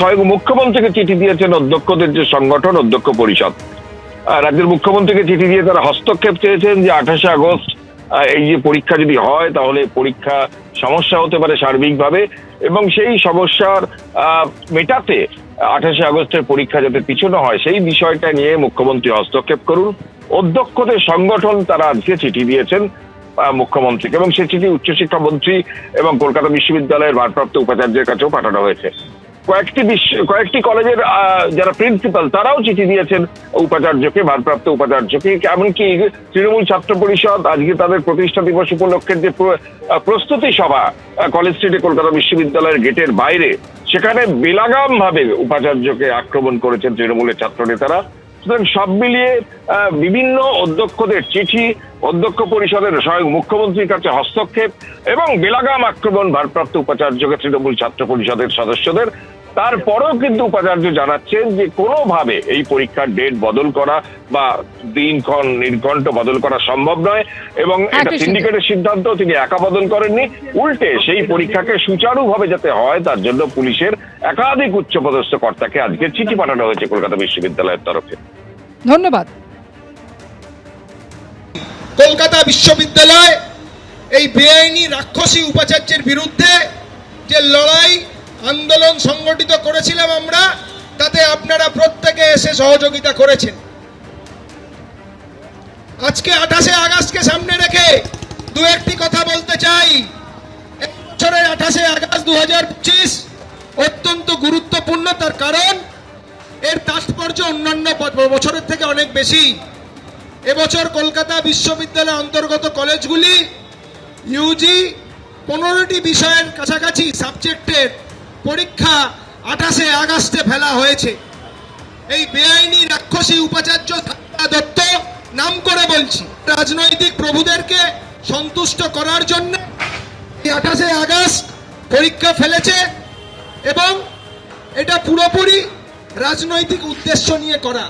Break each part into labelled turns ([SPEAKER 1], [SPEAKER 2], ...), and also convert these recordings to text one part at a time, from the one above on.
[SPEAKER 1] স্বয়ং মুখ্যমন্ত্রীকে চিঠি দিয়েছেন অধ্যক্ষদের যে সংগঠন, অধ্যক্ষ পরিষদ। রাজ্যের মুখ্যমন্ত্রীকে চিঠি দিয়ে তারা হস্তক্ষেপ চেয়েছেন যে আঠাশে আগস্ট এই যে পরীক্ষা যদি হয়, তাহলে পরীক্ষা সমস্যা হতে পারে সার্বিকভাবে এবং সেই সমস্যার মেটাতে আঠাশে আগস্টের পরীক্ষা যাতে পিছনো হয়, সেই বিষয়টা নিয়ে মুখ্যমন্ত্রী হস্তক্ষেপ করুন। অধ্যক্ষদের সংগঠন তারা আজকে চিঠি দিয়েছেন মুখ্যমন্ত্রীকে এবং সেই চিঠি উচ্চশিক্ষা মন্ত্রী এবং কলকাতা বিশ্ববিদ্যালয়ের ভারপ্রাপ্ত উপাচার্যের কাছেও পাঠানো হয়েছে। কয়েকটি বিশ্ব, কয়েকটি কলেজের যারা প্রিন্সিপাল তারাও চিঠি দিয়েছেন উপাচার্যকে, ভারপ্রাপ্ত উপাচার্যকে। এমনকি তৃণমূল ছাত্র পরিষদ, আজকে তাদের প্রতিষ্ঠা দিবস উপলক্ষের যে প্রস্তুতি সভা কলেজ স্ট্রিটে কলকাতা বিশ্ববিদ্যালয়ের গেটের বাইরে, সেখানে বেলাগাম ভাবে উপাচার্যকে আক্রমণ করেছেন তৃণমূলের ছাত্র নেতারা সুতরাং সব মিলিয়ে বিভিন্ন অধ্যক্ষদের চিঠি, অধ্যক্ষ পরিষদের স্বয়ং মুখ্যমন্ত্রীর কাছে হস্তক্ষেপ এবং বেলাগাম আক্রমণ ভারপ্রাপ্ত উপাচার্যকে তৃণমূল ছাত্র পরিষদের সদস্যদের তারপরেও কিন্তু উপাচার্য জানাচ্ছেন যে কোনোভাবে এই পরীক্ষার ডেট বদল করা বা দিনক্ষণ নির্ঘণ্ট বদল করা সম্ভব নয় এবং এটা সিন্ডিকেটের সিদ্ধান্ত তিনি একা বদল করেননি। উল্টে সেই পরীক্ষাকে সুচারুভাবে যাতে হয় তার জন্য পুলিশের একাধিক উচ্চপদস্থ কর্তাকে আজকে চিঠি পাঠানো হয়েছে কলকাতা বিশ্ববিদ্যালয়ের তরফে।
[SPEAKER 2] ধন্যবাদ।
[SPEAKER 3] কলকাতা বিশ্ববিদ্যালয় এই বেআইনি রাক্ষসী উপাচার্যের বিরুদ্ধে যে লড়াই আন্দোলন সংগঠিত করেছিলাম আমরা, তাতে আপনারা প্রত্যেকে এসে সহযোগিতা করেছেন। আজকে আঠাশে আগস্টকে সামনে রেখে দু একটি কথা বলতে চাই। বছরের আঠাশে আগস্ট দু অত্যন্ত গুরুত্বপূর্ণ তার কারণ, এর তাৎপর্য অন্যান্য বছরের থেকে অনেক বেশি। এবছর কলকাতা বিশ্ববিদ্যালয় অন্তর্গত কলেজগুলি ইউজি পনেরোটি বিষয়ের কাছাকাছি সাবজেক্টের পরীক্ষা আঠাশে আগস্টে ফেলা হয়েছে। এই বেআইনি রাক্ষসী উপাচার্য দত্ত নাম করে বলছি, রাজনৈতিক প্রভুদেরকে সন্তুষ্ট করার জন্য আঠাশে আগস্ট পরীক্ষা ফেলেছে এবং এটা পুরোপুরি রাজনৈতিক উদ্দেশ্য নিয়ে করা।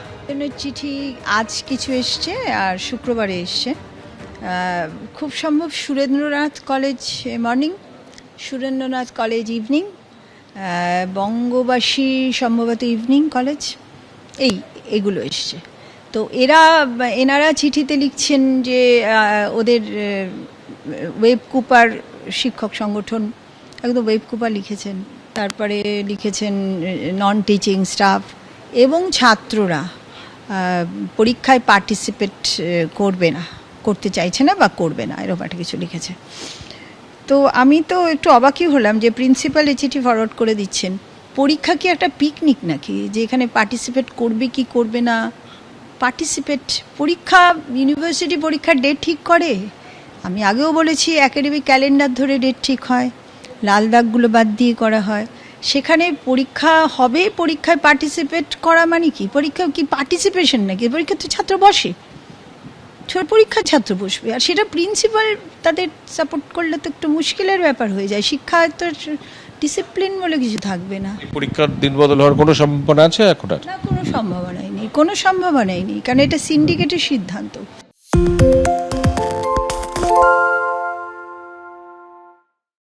[SPEAKER 4] চিঠি আজ কিছু এসছে আর শুক্রবারে এসছে। খুব সম্ভব Surendranath college morning Surendranath college evening Bangabasi সম্ভবত ইভিনিং কলেজ? এই, এগুলো এসছে। তো এরা, এনারা চিঠিতে লিখছেন যে ওদের ওয়েব কুপার শিক্ষক সংগঠন, একদম ওয়েব কুপার লিখেছেন। তারপরে লিখেছেন নন টিচিং স্টাফ এবং ছাত্ররা পরীক্ষায় পার্টিসিপেট করবে না, করতে চাইছে না বা করবে না, এরকম একটা কিছু লিখেছে। তো আমি তো একটু অবাকই হলাম যে প্রিন্সিপাল এই চিঠি ফরওয়ার্ড করে দিচ্ছেন। পরীক্ষা কি একটা পিকনিক নাকি? যে এখানে পার্টিসিপেট করবে কি করবে না? পার্টিসিপেট পরীক্ষা ইউনিভার্সিটি পরীক্ষার ডেট ঠিক করে? আমি আগেও বলেছি একাডেমিক ক্যালেন্ডার ধরে ডেট ঠিক হয়। লাল দাগগুলো বাদ দিয়ে করা হয়। সেখানে পরীক্ষা হবে, পরীক্ষায় পার্টিসিপেট করা মানে কি? পরীক্ষা কি পার্টিসিপেশন নাকি? পরীক্ষা তো ছাত্র বসে। ছোট পরীক্ষা ছাত্র বসবে আর সেটা প্রিন্সিপাল তাদের সাপোর্ট করলে তো একটু মুশকিলের ব্যাপার হয়ে যায়। শিক্ষা তো ডিসিপ্লিন বলে কিছু থাকবে না।
[SPEAKER 5] পরীক্ষার দিন বদল হওয়ার কোনো সম্ভাবনা আছে এখন আর?
[SPEAKER 4] না কোনো সম্ভাবনাই নেই কোনো সম্ভাবনাই নেই কারণ এটা সিন্ডিকেটের সিদ্ধান্ত।